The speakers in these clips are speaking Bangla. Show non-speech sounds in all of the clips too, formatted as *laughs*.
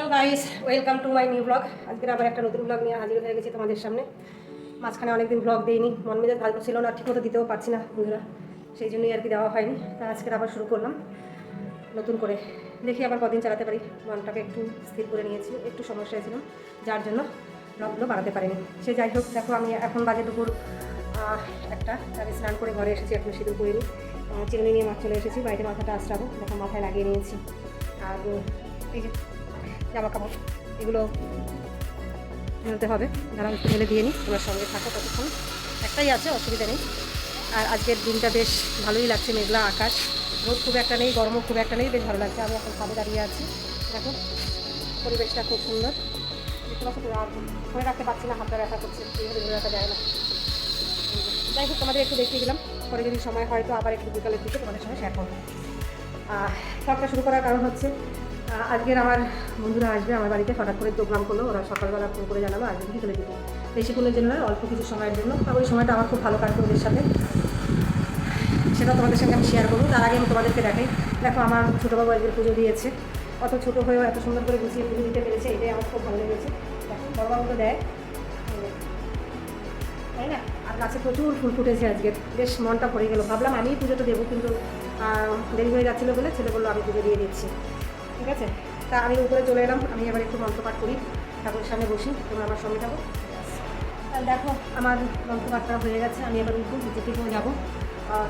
Hello guys, welcome to my new blog. আজকে আবার একটা নতুন ব্লগ নিয়ে হাজির হয়ে গেছি তোমাদের সামনে। মাঝখানে অনেকদিন ব্লগ দিইনি, মন মেজাজ ভালো ছিল না ঠিকমতো দিতেও পারছি না বন্ধুরা। সেই জন্যই আর কি দেওয়া হয়নি, তা আজকে আবার শুরু করলাম। নতুন করে। দেখি আবার কদিন চালাতে পারি। মনটাকে একটু স্থির করে নিয়েছি, একটু সমস্যায় ছিলাম যার জন্য ব্লগগুলো বাড়াতে পারিনি। সে যাই হোক, দেখো আমি এখন বাজে দুপুর একটা। আমি স্নান করে ঘরে এসেছি, এখন সিঁদুর করিনি চিরুনি নিয়ে মাছ চলে এসেছি, বাড়িতে মাথাটা আশ্রাবো দেখো মাথায় লাগিয়ে নিয়েছি। আর, এই যে জামা কাপড় এগুলো মেলতে হবে। দাঁড়াও, একটু মেলে দিয়ে নিই তোমার সঙ্গে থাকো ততক্ষণ। একটাই আছে, অসুবিধা নেই। আর আজকের দিনটা বেশ ভালোই লাগছে, মেঘলা আকাশ। রোদ খুব একটা নেই, গরমও খুব একটা নেই, বেশ ভালো লাগছে। আমি এখন খাবে দাঁড়িয়ে আছি। দেখো, পরিবেশটা খুব সুন্দর। ধরে রাখতে পারছি না, হাতটা ব্যথা করছে, এইভাবে ধরে রাখা যায় না। যাই হোক, তোমাদের একটু দেখিয়ে দিলাম। পরে যদি সময় হয় তো আবার একটু বিকালের দিকে তোমাদের সঙ্গে শেয়ার করব। সবটা শুরু করার কারণ হচ্ছে আজকের আমার বন্ধুরা আসবে আমার বাড়িতে হঠাৎ করে প্রোগ্রাম করল ওরা সকালবেলা ফোন করে জানালো আজকে বিকেলে দিতে বেশিক্ষণের জন্য নয় অল্প কিছু সময়ের জন্য। আর ওই সময়টা আমার খুব ভালো কাটবে ওদের সাথে। সেটা তোমাদের সঙ্গে আমি শেয়ার করব। তার আগে আমি তোমাদেরকে দেখাই। দেখো আমার ছোটো ছোটোবাবু আজকের পুজো দিয়েছে। অত ছোটো হয়েও এত সুন্দর করে গুছিয়ে পুজো দিতে পেরেছে এটাই আমার খুব ভালো লেগেছে। দেখো, বড়বাবু তো দেয়। তাই না? আর গাছে প্রচুর ফুল ফুটেছে আজকে। বেশ মনটা ভরে গেল। ভাবলাম আমিই পুজোটা দেবো কিন্তু দেরি হয়ে যাচ্ছিল বলে ছেলে বলল আমি পুজো দিয়ে দিচ্ছি। ঠিক আছে? তা আমি উপরে চলে এলাম, আমি এবার একটু মন্ত্রপাঠ করি। ঠাকুরের সামনে বসি তোমরা আমার সঙ্গে যাব দেখো, আমার মন্ত্রপাঠটা হয়ে গেছে, আমি এবার উঠবো নিচে থেকেও যাব।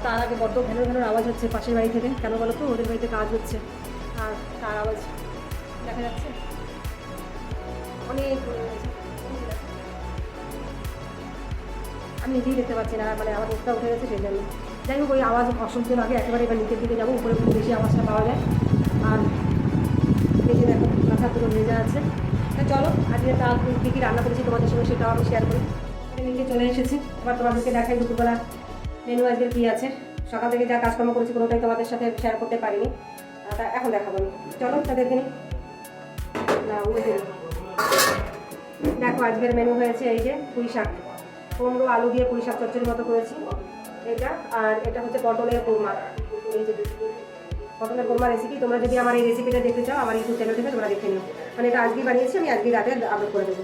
তার আগে বড্ড ঘেরো ঘেরোর আওয়াজ হচ্ছে পাশের বাড়ি থেকে। কেন বলো তো? ওদের বাড়িতে কাজ হচ্ছে। আর তার আওয়াজ দেখা যাচ্ছে? অনেক আমি নিজেই দেখতে পাচ্ছি না মানে আমার মুখটা উঠে গেছে সেই জন্য। যাই হোক, ওই আওয়াজ অসহ্য লাগে একেবারে এবার নিচের দিকে যাব, উপরে খুব বেশি আওয়াজটা পাওয়া যায়। আর দেখে দেখো, মাথা পুরো ভেজা আছে। তা চলো, আজকে তা কী কী রান্না করেছি তোমাদের সঙ্গে সেটাও আমি শেয়ার করি। নিচে চলে এসেছি। এবার তোমাদেরকে দেখাই দুপুরবেলা মেনু আজকে কী আছে। সকাল থেকে যা কাজকর্ম করেছি কোনোটাই তোমাদের সাথে শেয়ার করতে পারিনি। তা এখন দেখাবো আমি। চলো, তা দেখে নিই না দেখো আজকের মেনু হয়েছে এই যে পুঁই শাক। কুমড়ো, আলু দিয়ে পুঁই শাক চচ্চড়ির মতো করেছি। এটা, আর এটা হচ্ছে পটলের কোরমা। এই যে পটলের কোরমা রেসিপি তোমরা যদি আমার এই রেসিপিটা দেখতে চাও, আমার ইউটিউব চ্যানেল থেকে তোমরা দেখে নিও। মানে এটা আজকেই বানিয়েছি, আমি আজকেই রাতে আপলোড করে দেবো।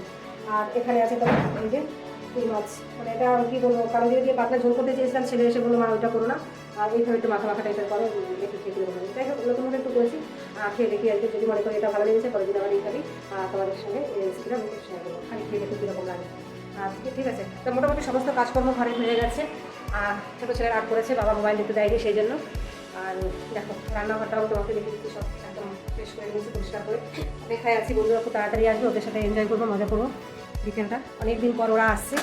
আর এখানে আছে তোমার এই যে মাছ। মানে এটা কি বলব কালো দিয়ে পাতলা ঝোল করতে চেয়েছিলাম, ছেলে এসে বলল, মা, ওইটা করো না। আর এইভাবে একটু মাথা মাথা টাইপের করো একটু খেয়ে দেবো। যাই হোক, নতুন নতুন একটু করেছি। আর খেয়ে দেখি আজকে, যদি মনে করি এটা ভালো লেগেছে, পরের দিন আবার এইভাবেই তোমাদের সঙ্গে এই রেসিপিটা আমি শেয়ার করব। খালি খেয়ে দেখো কীরকম লাগে। আজকে ঠিক আছে। তো মোটামুটি সমস্ত কাজকর্ম ঘরে হয়ে গেছে। আর ছোটো ছেলের আট করেছে, বাবা মোবাইল দিতে দেয়নি সেই জন্য। আর দেখো, রান্নাঘরটাও তোমাকে দেখে দিচ্ছি, সব একদম ফ্রেশ করে নিয়েছি পরিষ্কার করে। দেখায় আছি, বন্ধুরা খুব তাড়াতাড়ি আসবে, ওদের সাথে এনজয় করব, মজা করব বিকেলটা। অনেক দিন পর ওরা আসছে।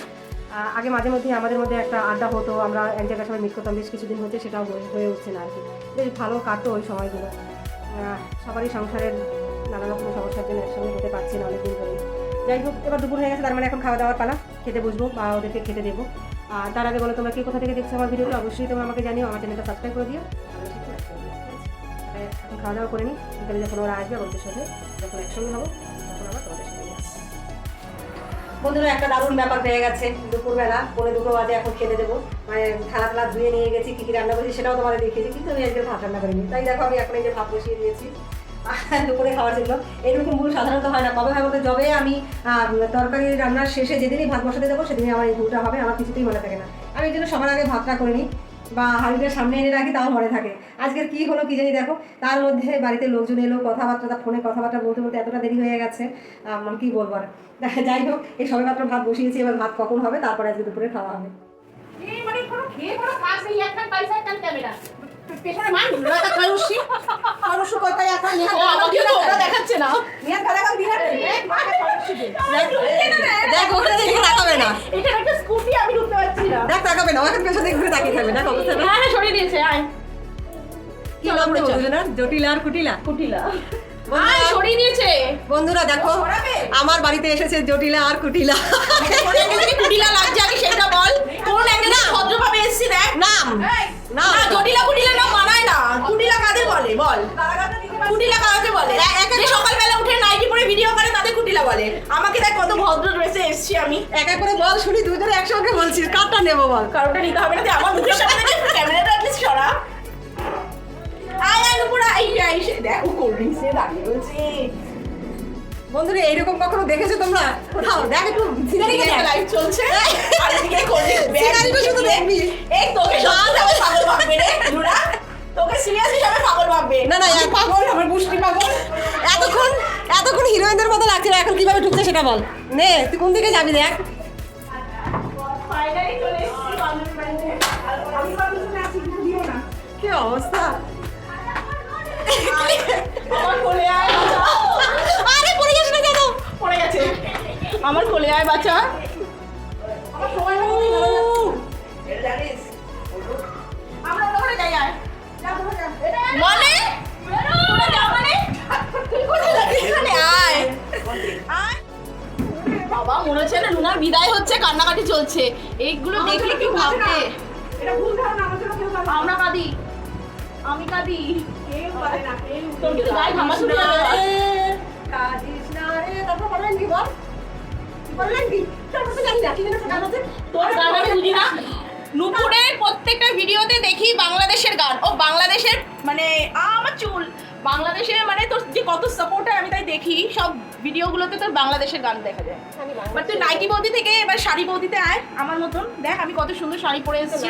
আগে মাঝে মধ্যে আমাদের মধ্যে একটা আড্ডা হতো, আমরা এক জায়গায় সবাই মিট করতাম, বেশ কিছুদিন হচ্ছে সেটাও হয়ে উঠছে না আর কি। বেশ ভালো কাটতো ওই সময়গুলো। সবারই সংসারের নানা রকম সমস্যার জন্য একসঙ্গে হতে পারছি না অনেকদিন ধরে। যাই হোক, এবার দুপুর হয়ে গেছে, তার মানে এখন খাওয়া দাওয়ার পালা। খেতে বসবো, বা ওদেরকে খেতে দেবো। আর তার আগে বলো, তোমরা কে কোথা থেকে দেখছ আমার ভিডিওটা? অবশ্যই তোমরা আমাকে জানিও, আমার চ্যানেলটা সাবস্ক্রাইব করে দিও। এখন খাওয়া দাওয়া করে নিই বিকালে যখন ওরা আসবে ওদের সাথে, যখন একসঙ্গে হব, তখন আবার তোমাদের সাথে বন্ধুরা, একটা দারুণ ব্যাপার পেয়ে গেছে দুপুরবেলা। পরে দুটো বাজে, এখন খেতে দেবো। মানে থালা থালা ধুয়ে নিয়ে গেছি, কী কী রান্না করেছি সেটাও তোমাদের দেখিয়েছি, কিন্তু আমি আজকে ভাত রান্না করিনি। তাই দেখো, আমি এখন এই যে ভাত বসিয়ে দিয়েছি। দুপুরে খাওয়ার জন্য। এরকম ভুল সাধারণত হয় না। কবে হয় বলতে যবে আমি তরকারি রান্নার শেষে যেদিনই ভাত বসাতে দেবো, সেদিনই আমার এই ভুলটা হবে। আমার কিছুতেই মনে থাকে না। আমি এই জন্য সবার আগে ভাতটা করে নিই বা হাঁড়িটা সামনে এনে রাখি, তাও মনে থাকে। আজকের কি হলো কি জানি দেখো। তার মধ্যে বাড়িতে লোকজন এলো, কথাবার্তা ফোনে কথাবার্তা বলতে বলতে এতটা দেরি হয়ে গেছে। মানে কি বলব আর। *laughs* যাই হোক, এই সবে মাত্র ভাত বসিয়েছি। এবার ভাত কখন হবে? তারপরে আজকে দুপুরে খাওয়া হবে। মানে কোনো খেয়ে কোনো কাজ নেই। পয়সা ক্যামেরা পেছনে মান রাখা খারুসি খারুসু কোথায় এখন ও আমাকে তো ওটা দেখাচ্ছে না। নিয়ে খাওয়া দাওয়া দিয়ে এই মাকে খারুসি দে। দেখ ওখানে দেখে তাকাবে না। এটা একটা স্কুটি আমি ঢুকতে পারছি না। দেখ তাকাবে না ওখানে পেছনে ঘুরে তাকিয়ে থাকবে। দেখ অবস্থা হ্যাঁ হ্যাঁ সরিয়ে দিয়েছে আয়। কি নাম বলছো? জটিলা আর কুটিলা? কুটিলা। আয় সরিয়ে দিয়েছে। বন্ধুরা দেখো আমার বাড়িতে এসেছে জটিলা আর কুটিলা। কুটিলা লাগছে? আগে সেটা বল। কোন ভদ্রভাবে এসেছি দেখ। নাম। না জটিলা কুটিলা বলে। কুটিলা কাকে বলে? যে সকালবেলা উঠে নাইটি পরে ভিডিও করে তাদের কুটিলা বলে। আমাকে দেখ কত ভদ্র ড্রেসে এসেছি আমি। এক এক করে বল শুনি দুজনে একসঙ্গে বলছিস। কারটা নেব বল। নিতে হবে না আমার মুখের সামনে ক্যামেরাটা অ্যাটলিস্ট সরা। আয় আয় উপরে আই আই দেখো কোল্ড ড্রিঙ্কসে দাঁড়িয়ে রয়েছে। বন্ধুরা এইরকম কখনো দেখেছ তোমরা? কোথাও দেখ একটু লাইভ চলছে। আর এদিকে কোলে সিনারিটা শুধু দেখবি। এই তোকে সত্যি পাগল ভাববে রে লুনা তোকে সিরিয়াসলি আমি পাগল ভাববে। না না এক পাগল আমার পুষ্টি পাগল। এতক্ষণ এতক্ষণ হিরোইনদের মতো লাগছিল এখন কীভাবে ঢুকছে সেটা বল। নে তুই কোন দিকে যাবি দেখ। ফাইনালি চলে এসেছি বান্ধবীর বাড়িতে। আমি বান্ধবীর আছি কিছু দিও না। কি অবস্থা? আমার কোলে আয় আরে পড়ে না কেন? পড়ে গেছে। আমার কোলে আয় বাচ্চা আমার সময় যাচ্ছিস। আমরা ওখানে যাই আয়। মানে? বাবা মনে হচ্ছে না লুনার বিদায় হচ্ছে কান্নাকাটি চলছে। এইগুলো দেখলে কি ভাববে। আমরা কাঁদি। আমি কাঁদি। তোর কিন্তু গায়ে ঘামা ছুটে যাবে। এবার। কাঁদিস না রে। তারপর বললেন কি বল। বললেন কি তারপর তো জানি না কি একটা তোর গান আমি বুঝি না। নুপুরের প্রত্যেকটা ভিডিওতে দেখি বাংলাদেশের গান। ও বাংলাদেশের মানে আমার চুল। বাংলাদেশের মানে তোর যে কত সাপোর্ট হয় আমি তাই দেখি। সব ভিডিওগুলোতে তোর বাংলাদেশের গান দেখা যায়। বাট তুই নাইটি বৌদি থেকে এবার শাড়ি বৌদিতে আয় আমার মতন। দেখ আমি কত সুন্দর শাড়ি পরে এসেছি।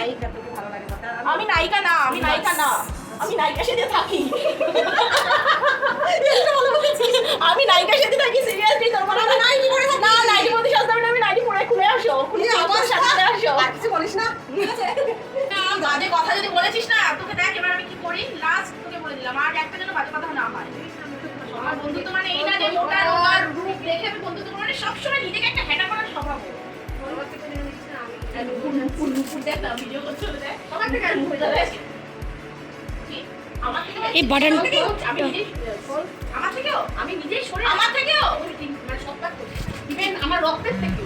আমি নায়িকা না আমি নায়িকা না। আমি নায়িকা সেজে থাকি আমি নায়িকা সেজে থাকি সিরিয়াসলি তোর মনে হয় নাইটি পরে থাকি না নাইটি বৌদি সাজতে হবে আমি নাইটি পরে খুলে আসো খুলে আমার সাথে আসো আর কিছু বলিস না ঠিক আছে না, বাজে কথা যদি বলেছিস না তোকে দেখ এবার আমি কি করি লাস্ট তোকে বলে দিলাম আর একটা যেন বাজে কথা না হয় আমার বন্ধুত্ব মানে এই না যে মোটা রোগার রূপ দেখে আমি বন্ধুত্ব মানে সবসময় নিজেকে একটা হেটা করার স্বভাব দেখ না, ভিডিও করছে দেখ। আমার থেকে আর মুখে যাবে। এই আমার থেকেও? আমি নিজেই আমার থেকেও? মানে সবটা করি ইভেন আমার রক্তের থেকে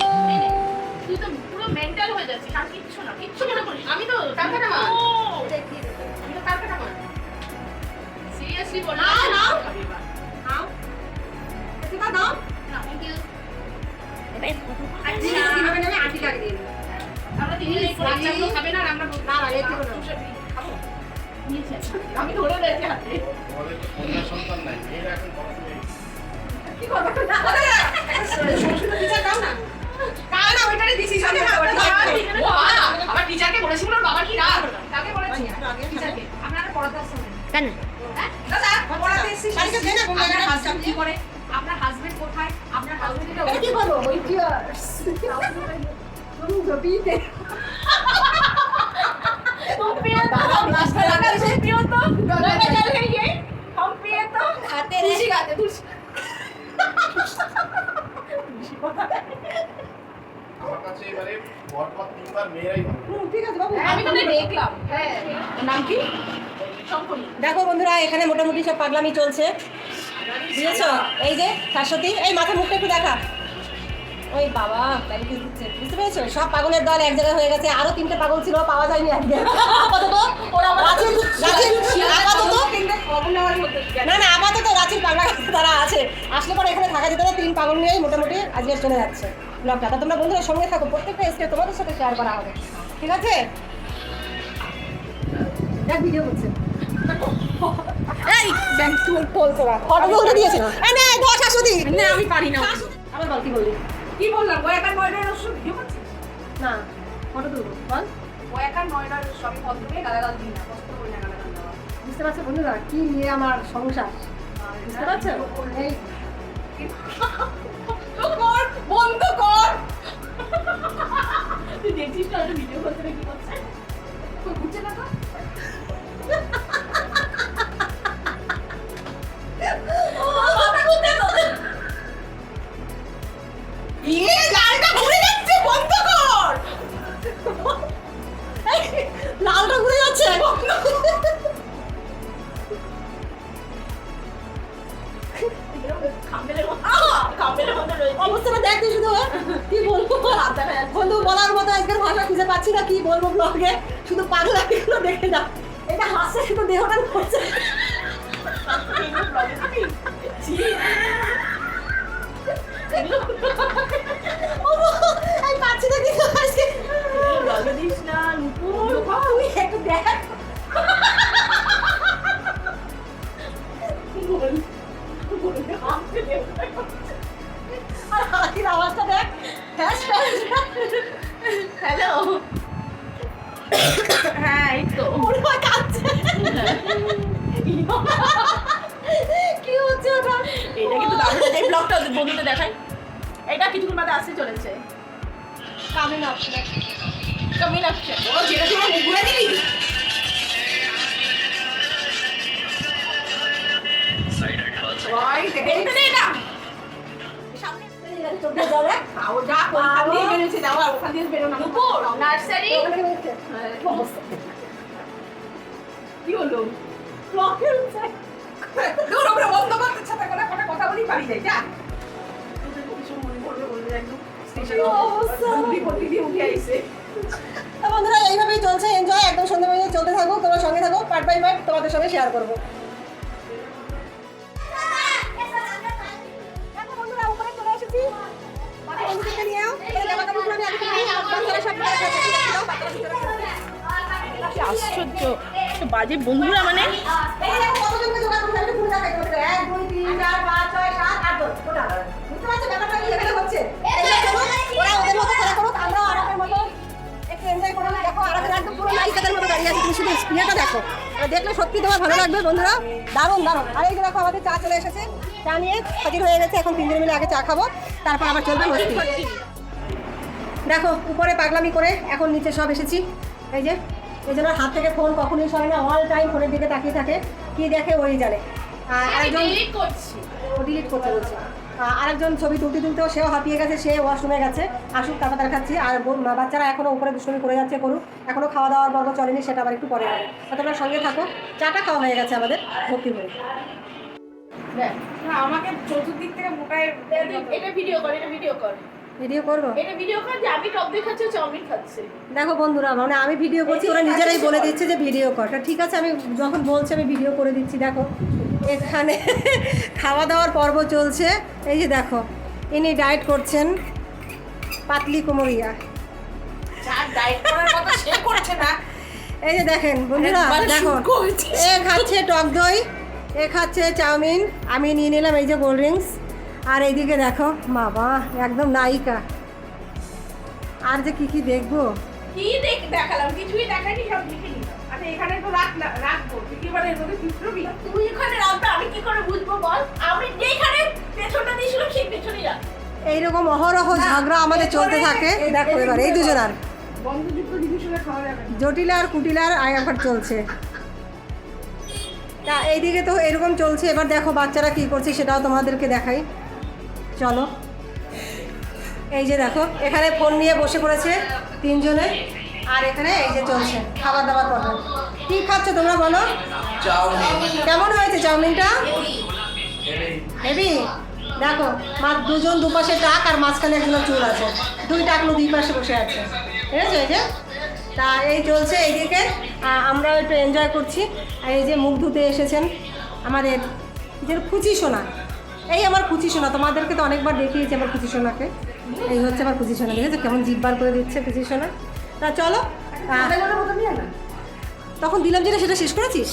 তুই তো পুরো মেন্টাল হয়ে যাচ্ছিস আর কিচ্ছু না কিচ্ছু মনে করিস না। আমি তো কালকাটা আমি তো কালকাটা সিরিয়াসলি বল। না না নাও। সেটা নাও না থ্যাংক ইউ আচ্ছা। কীভাবে নেবে আন্টি লাগিয়ে দিয়ে আমরা তিনজন এই বাচ্চাগুলো খাবে না আর আমরা না, না, এই না। আমি ধরে রয়েছি হাতে কন্যা সন্তান নাই মেয়েরা এখন কি করব না না ওইটারে দিছি সামনে আমার টিচারকে বলেছি বলো? বাবা কি রাগ কাকে বলেছি টিচারকে আপনারা পড়াতে আসছেন কেন দাদা পড়াতে এসেছি শাড়িটা দে। না, আপনার হাজবেন্ড কি করে আপনার হাজবেন্ড কোথায় আপনার হাজবেন্ডের কি করব ওই টিয়ার্স তুমি জপিতে तुम पिए तो हम नाश्ता लगा से पियो तो लगा चल गई ये हम पिए तो खाते तुलसी खाते तुलसी আমার কাছে এবারে পরপর তিনবার মেয়েরাই ভালো হুম, ঠিক আছে বাবু আমি তোকে দেখলাম হ্যাঁ নাম কি শঙ্করী দেখো বন্ধুরা এখানে মোটামুটি সব পাগলামি চলছে বুঝেছো এই যে শাশ্বতী এই মাথা মুখটা একটু দেখা ওই বাবা diabetes দিচ্ছে। বুঝতে পেরেছ? সব পাগলের দল এক জায়গায় হয়ে গেছে। আরও তিনটে পাগল ছিল পাওয়া যায়নি আজকে। আপাতত ওরা রাঁচির আপাতত। না না আপাতত রাঁচির পাগলা তারা আছে। আসলে পরে এখানে থাকা যেত তিন পাগল নিয়েই মোটামুটি আজকে চলে যাচ্ছে ব্লগটা। তা তোমরা বন্ধুরা সঙ্গে থাকো প্রত্যেকটা এসে তোমাদের সাথে শেয়ার করা হবে। ঠিক আছে? দেখ ভিডিও করছে। এই ব্যাংক তুই কল করা। ফটো তুলতে দিয়েছে। এই নে ধর শাশুড়ি। না আমি পারি না। আবার বল কি বললি? কি বললাম? ও একা নয়ডার ওষুধ ভিডিও করছিস না ফটো তুলবো। বল। ও একা নয়ডার সবই পত্র পেয়ে গালাগাল দিই না কষ্ট করি না গালাগাল দেওয়া। বুঝতে পারছ বন্ধুরা কি নিয়ে আমার সংসার? বুঝতে পারছ? এই কর বন্ধ কর। তুই দেখছিস না ওটা ভিডিও করতে কি করছে? বুঝছে না তো? দেখে যা এটা হাসছে শুধু দেহটা করছে *laughs* কি হলো? দূর ওপরে বন্ধ করতে ছাতা করে কটা কথা বলি পারি যা। বন্ধুরা এইভাবেই চলছে এনজয় একদম সন্ধ্যা চলতে থাকো তোমরা সঙ্গে থাকো পার্ট বাই পার্ট তোমাদের সঙ্গে শেয়ার করব। শুধু ইয়েটা দেখো। এটা দেখলে সত্যি তোমার ভালো লাগবে বন্ধুরা দারুণ দারুণ আর এই যে দেখো আমাদের চা চলে এসেছে চা নিয়ে হাজির হয়ে গেছে এখন তিনজন মিলে আগে চা খাব তারপর আবার চলবে দেখো, উপরে পাগলামি করে এখন নিচে সব এসেছি এই যে এই জন্য হাত থেকে ফোন কখনই সরে না অল টাইম ফোনের দিকে তাকিয়ে থাকে কি দেখে ওই জানে। আর ডিলিট করছি। ও ডিলিট করতে বলছে। আরেকজন ছবি তুলতে তুলতেও সেও হাঁপিয়ে গেছে সে ওয়াশরুমে গেছে। আসুক তারপর দেখাচ্ছি আর বাচ্চারা এখনও উপরে দুষ্টুমি করে যাচ্ছে করুক। এখনও খাওয়া দাওয়ার বর্গ চলেনি সেটা আবার একটু পরে হবে। তোমরা সঙ্গে থাকো। চাটা খাওয়া হয়ে গেছে আমাদের ভক্তি করে আমাকে চতুর্দিক থেকে মোটায় এটা ভিডিও কর এটা ভিডিও কর। ভিডিও করব? এটা ভিডিও কর আমি টপ দিয়ে খাচ্ছি চাউমিন খাচ্ছে। দেখো বন্ধুরা মানে আমি ভিডিও করছি ওরা নিজেরাই বলে দিচ্ছে যে ভিডিও কর। ঠিক আছে আমি যখন বলছি আমি ভিডিও করে দিচ্ছি দেখো। এখানে *laughs* খাওয়া দাওয়ার পর্ব চলছে। এই যে দেখো ইনি ডায়েট করছেন পাতলি না। এই যে দেখেন বন্ধুরা দেখো এ খাচ্ছে টক দই এ খাচ্ছে চাউমিন আমি নিয়ে নিলাম এই যে কোল্ড ড্রিঙ্কস। আর এইদিকে দেখো বাবা একদম নায়িকা। আর যে কি কি দেখব? কি দেখ দেখালাম? কিছুই দেখাইনি সব লিখে আচ্ছা এখানে তো রাখ না রাখব। তুই কি এবার এর মধ্যে চিত্রবি তুই এখানে রাখবে আমি কি করে বুঝব বল? আমি যেখানে পেছনটা দিয়েছিলাম সেই পেছনেই রাখ। এইরকম অহরহ ঝগড়া আমাদের চলতে থাকে। দেখো এবার এই দুজনার। বন্ধুযুক্ত জিনিস হলে খাওয়া যাবে না। জটিলার কুটিলার আয়াঘাট চলছে। তা এইদিকে তো এরকম চলছে। এবার দেখো বাচ্চারা কি করছে সেটাও তোমাদেরকে দেখাই। চলো। এই যে দেখো এখানে ফোন নিয়ে বসে পড়েছে তিনজনে আর এখানে এই যে চলছে খাবার দাবার কথা কি খাচ্ছ তোমরা বলো? কেমন হয়েছে চাউমিনটা? হেভি দেখো মা দুজন দুপাশে টাক আর মাঝখানে একজন চুল আছে। দুই টাকলো দুই পাশে বসে আছে। ঠিক আছে এই যে? তা এই চলছে এইদিকে আমরাও একটু এনজয় করছি। আর এই যে মুখ ধুতে এসেছেন আমাদের যে কুচি সোনা। এই আমার কুচি সোনা তোমাদেরকে তো অনেকবার দেখিয়েছি আমার কুচি সোনাকে। এই হচ্ছে আমার কুচি সোনা দেখেছ কেমন জিব্বার করে দিচ্ছে কুচি সোনা? তা চলো তখন দিলাম যেটা সেটা শেষ করেছিস?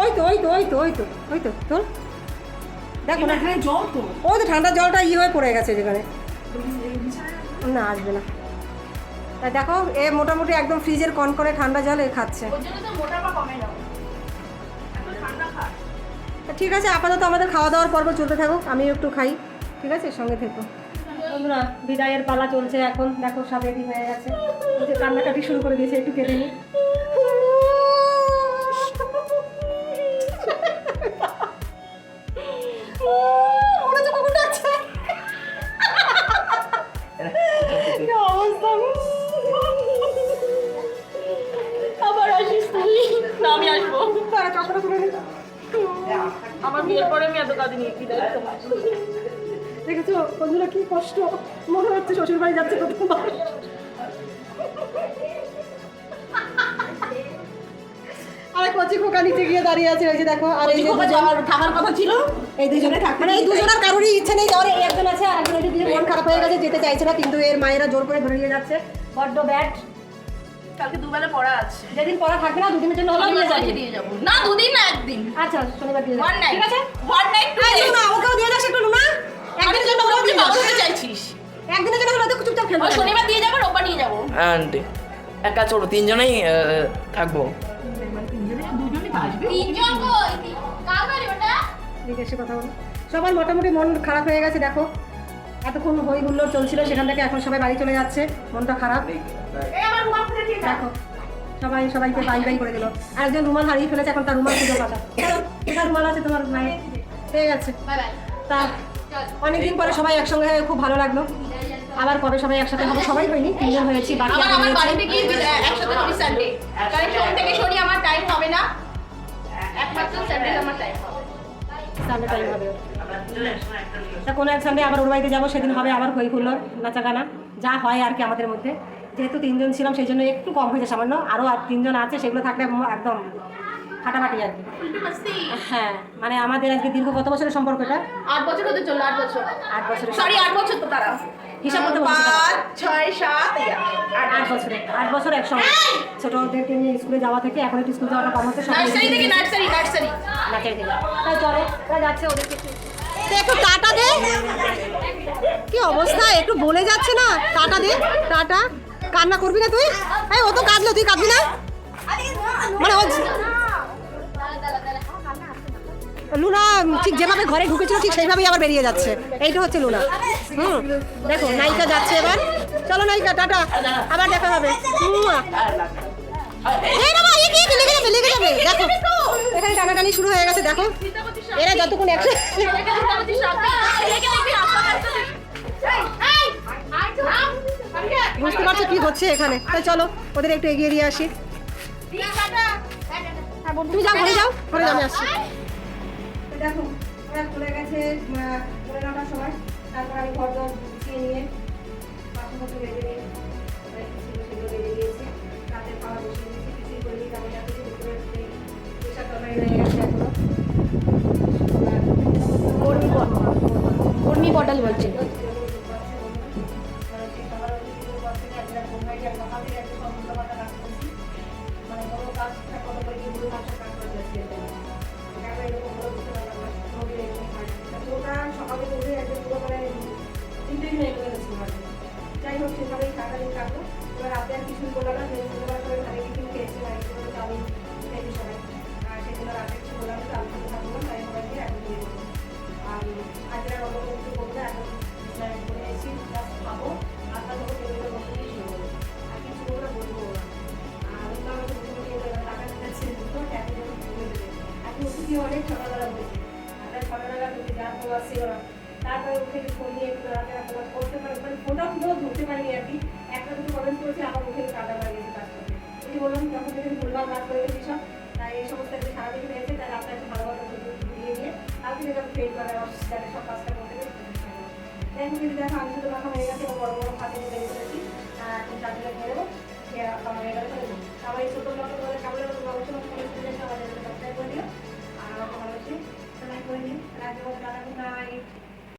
ওই তো ওই তো ওই তো ওই তো ওই তো তোর। দেখো না। এখানে জল তো। ওই তো ঠান্ডা জলটা ই হয়ে পড়ে গেছে যেখানে। না আসবে না। তা দেখো এ মোটামুটি একদম ফ্রিজের কনকনে ঠান্ডা জল এ খাচ্ছে। ওর জন্য তো মোটাপা কমে না এত ঠান্ডা খা ঠিক আছে, আপাতত আমাদের খাওয়া দাওয়ার পর্ব চলতে থাকুক আমি একটু খাই। ঠিক আছে, সঙ্গে থেকো। বন্ধুরা, বিদায়ের পালা চলছে এখন। দেখো, সব রেডি হয়ে গেছে। কান্নাকাটি শুরু করে দিয়েছে, একটু কেটে নিই। আমার বিয়ের পরে আমি এত কাঁদিনি দেখেছ বন্ধুরা কি কষ্ট? মনে হচ্ছে শ্বশুর বাড়ি যাচ্ছে প্রথমবার। আরে কচি খোকা নিচে গিয়ে দাঁড়িয়ে আছে যে দেখো আর এই যে কথা ছিল? এই দুজনে মানে এই দুজনের কারোরই ইচ্ছে নেই যাওয়ার একজন আছে আর একজন মন খারাপ হয়ে গেছে যেতে চাইছে না কিন্তু এর মায়েরা জোর করে ধরে নিয়ে যাচ্ছে। বড্ড ব্যাট কালকে দুবেলা পড়া আছে। যেদিন পড়া থাকবে না দুদিনের জন্য নিয়ে যাবে। দিয়ে যাব। না দুদিন না একদিন। আচ্ছা শনিবার দিয়ে ওয়ান নাইট ঠিক আছে? ওয়ান নাইট না ওকেও দিয়ে যাস একটু না। একদিনের জন্য দিয়ে চাইছিস। একদিনের জন্য অ্যান্ড এক কাজ করব তিনজনেই আহ, থাকব। তিনজন কই? কার বাড়ি ওটা? এদিকে এসে কথা বলো। সবার মোটামুটি মন খারাপ হয়ে গেছে দেখো। এতক্ষণ হই হুল্লোড় চলছিল সেখান থেকে এখন সবাই বাড়ি চলে যাচ্ছে। মনটা খারাপ। এই আমার রুমাল খুলে দিয়ে দেখো সবাই সবাইকে বাই বাই করে দিল। আর একজন রুমাল হারিয়ে ফেলেছে এখন তার রুমাল খুঁজে পাতা এটা রুমাল আছে তোমার মায়ের? পেয়ে গেছে। Bye bye. তা অনেকদিন পরে সবাই একসঙ্গে হয়ে খুব ভালো লাগল। আবার কবে সবাই একসাথে হবে সবাই হয়নি তিনজন হয়েছি বাকি আমার। বাড়িতে গিয়ে একসাথে করি সানডে কারণ সোম থেকে শনি আমার টাইম হবে না। একমাত্র সানডে আমার টাইম হবে। সানডে টাইম হবে। তা কোনো এক সানডে আবার ওর বাড়িতে যাব সেদিন হবে আবার হই হুল্লোড় নাচা গানা যা হয় আর কি আমাদের মধ্যে। যেহেতু তিনজন ছিলাম সেই জন্য একটু কম হয়েছে সামান্য আরও আর তিনজন আছে সেগুলো থাকলে একদম ফাটাফাটি আর কি। হ্যাঁ মানে আমাদের আজকে দীর্ঘ কত বছরের সম্পর্ক এটা? আট বছর হতে চলল আট বছর। আট বছরের সরি আট বছর তো তারা। হিসাব করতে পাঁচ ছয় সাত আট। বছরে আট বছর একসঙ্গে। ছোটদেরকে নিয়ে স্কুলে যাওয়া থেকে এখন একটু স্কুল যাওয়াটা কম হচ্ছে নার্সারি থেকে নার্সারি নার্সারি। নাচের দিকে তাই চলো তাই যাচ্ছে ওদেরকে। একটু টাটা দে। কি অবস্থা? একটু বলে যাচ্ছে না। টাটা দে, টাটা। কান্না করবি না তুই? এই, ও তো কাঁদলো, তুই কাঁদবি না? মানে ও লুনা, ঠিক যেভাবে ঘরে ঢুকেছিল, ঠিক সেইভাবেই আবার বেরিয়ে যাচ্ছে। এইটা হচ্ছে লুনা। হুম, দেখো, নায়িকা যাচ্ছে এবার। চলো নায়িকা, টাটা। আবার দেখা হবে। এই বাবা, এ কি? লেগে যাবে, লেগে যাবে। দেখো এখানে টানাটানি শুরু হয়ে গেছে দেখো। এরা যতক্ষণ একসাথে বুঝতে পারছ কি হচ্ছে এখানে? তাই চলো ওদের একটু এগিয়ে দিয়ে আসি। তুমি যাও ঘরে যাও। ঘরে যাও আমি আসছি। দেখো ওরা চলে গেছে পনেরো নটার সময়। তারপর আমি ঘর দর নিয়ে বাসন কর্মী পটল বলছে উঠেছি অনেক সকালবেলা উঠেছি আমরা সকালবেলা উঠে যা তো আসছি ওরা তারপরে উঠে ফোন নিয়ে একটু রাখার কমেন্ট করতে পারি মানে ফোনটা পুরো ধরতে পারিনি আর কি। একটা দুটো কমেন্ট করেছি আবার উঠে কাদা পাড়ি গেছি কাজ করতে যদি বললাম, যখন থেকে ভুলবার কাজ করে গেছি সব, তাই এই সমস্ত একটা সারাদিন হয়েছে, তাই আপনার একটা ভালো ভালো ঘুরিয়ে নিয়ে কালকে থেকে আমি ফেল করার অসুবিধাটা সব কাজটা করতে গেছি তাই দেখো, আমি শুধু রাখা হয়ে গেছে বড় বড় ফাঁকে বেরিয়ে করেছি এখন চাকরিটা নিয়ে দেবো আমার হয়ে গেলে আবার এই ছোটো মতো কাপড়ের মতো গবেষণা করে আমাদের clinic and I do a lot of